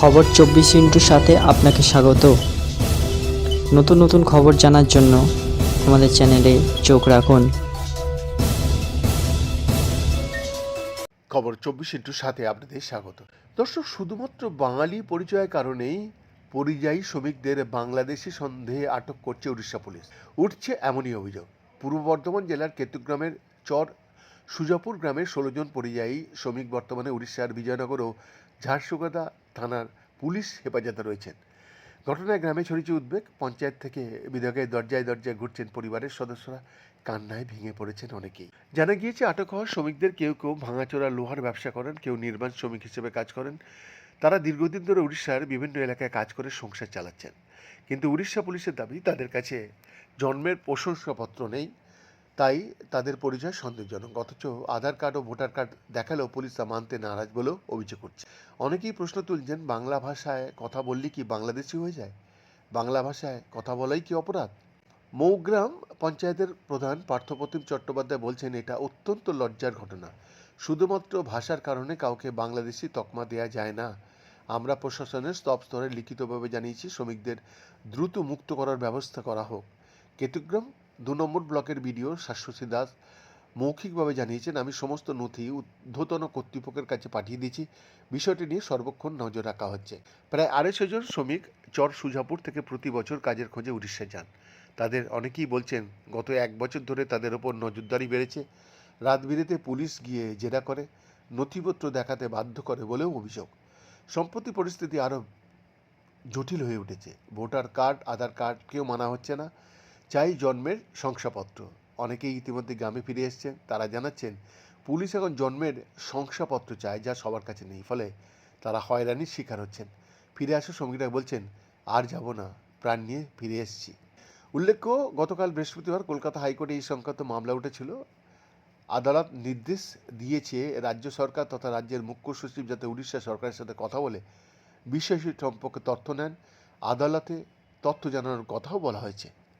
খবর চব্বিশ ইন্টুর সাথে আপনাকে স্বাগত। নতুন নতুন খবর জানার জন্য আমাদের চ্যানেলে চোখ রাখুন। খবর চব্বিশ ইন্টুর সাথে আপনাদের স্বাগত। দর্শক, শুধুমাত্র বাঙালি পরিচয়ের কারণেই পরিযায়ী শ্রমিকদের বাংলাদেশি সন্দেহে আটক করছে উড়িষ্যা পুলিশ। উঠছে এমনই অভিযোগ। পূর্ব বর্ধমান জেলার কেতুগ্রামের চর সুজাপুর গ্রামের ষোলো জন পরিযায়ী শ্রমিক বর্তমানে উড়িষ্যার বিজয়নগর ও ঝারসুগাদা থানার পুলিশ হেফাজতে রয়েছেন। ঘটনায় গ্রামে ছড়িয়েছে উদ্বেগ। পঞ্চায়েত থেকে বিধায়কের দরজায় দরজায় ঘুরছেন পরিবারের সদস্যরা। কান্নায় ভেঙে পড়েছেন অনেকেই। জানা গিয়েছে, আটক হওয়া শ্রমিকদের কেউ কেউ ভাঙাচোরা লোহার ব্যবসা করেন, কেউ নির্মাণ শ্রমিক হিসেবে কাজ করেন। তারা দীর্ঘদিন ধরে উড়িষ্যার বিভিন্ন এলাকায় কাজ করে সংসার চালাচ্ছেন। কিন্তু উড়িষ্যা পুলিশের দাবি, তাদের কাছে জন্মের প্রশংসাপত্র নেই। তাই তাদের পরিচয় সন্দেহজনক। অথচ আধার কার্ড ও ভোটার কার্ড দেখালেও পুলিশ তা মানতে নারাজ বলেও অভিযোগ করছে। অনেকেই প্রশ্ন তুলছেন, বাংলা ভাষায় কথা বললে কি বাংলাদেশি হয়ে যায়? বাংলা ভাষায় কথা বলাই কি অপরাধ? মৌগ্রাম পঞ্চায়েতের প্রধান পার্থপ্রতিম চট্টোপাধ্যায় বলছেন, এটা অত্যন্ত লজ্জার ঘটনা। শুধুমাত্র ভাষার কারণে কাউকে বাংলাদেশি তকমা দেয়া যায় না। আমরা প্রশাসনের স্তব স্তরে লিখিতভাবে জানিয়েছি, শ্রমিকদের দ্রুত মুক্ত করার ব্যবস্থা করা হোক। কেতুগ্রাম দু নম্বর ব্লকের বিডিও শাশ্বতী দাস মৌখিকভাবে জানিয়েছেন, আমি সমস্ত নথি ঊর্ধ্বতন কর্তৃপক্ষের কাছে পাঠিয়ে দিয়েছি। বিষয়টি নিয়ে সর্বক্ষণ নজর রাখা হচ্ছে। প্রায় আড়াইশো জন শ্রমিক চর সুজাপুর থেকে প্রতি বছর কাজের খোঁজে উড়িষ্যা যান। তাদের অনেকেই বলছেন, গত এক বছর ধরে তাদের ওপর নজরদারি বেড়েছে। রাত বিরেতে পুলিশ গিয়ে জেরা করে, নথিপত্র দেখাতে বাধ্য করে বলেও অভিযোগ। সম্প্রতি পরিস্থিতি আরও জটিল হয়ে উঠেছে। ভোটার কার্ড, আধার কার্ড কেউ মানা হচ্ছে না। চাই জন্মের শংসাপত্র। অনেকেই ইতিমধ্যে গ্রামে ফিরে এসছেন। তারা জানাচ্ছেন, পুলিশ এখন জন্মের শংসাপত্র চায় যা সবার কাছে নেই। ফলে তারা হয়রানির শিকার হচ্ছেন। ফিরে আসা শ্রমিকরা বলছেন, আর যাব না, প্রাণ নিয়ে ফিরে এসেছি। উল্লেখ্য, গতকাল বৃহস্পতিবার কলকাতা হাইকোর্টে এই সংক্রান্ত মামলা উঠেছিল। আদালত নির্দেশ দিয়েছে রাজ্য সরকার তথা রাজ্যের মুখ্য সচিব যাতে উড়িষ্যা সরকারের সাথে কথা বলে বিষয়টি সম্পর্কে তথ্য নেন। আদালতে তথ্য জানানোর কথাও বলা হয়েছে।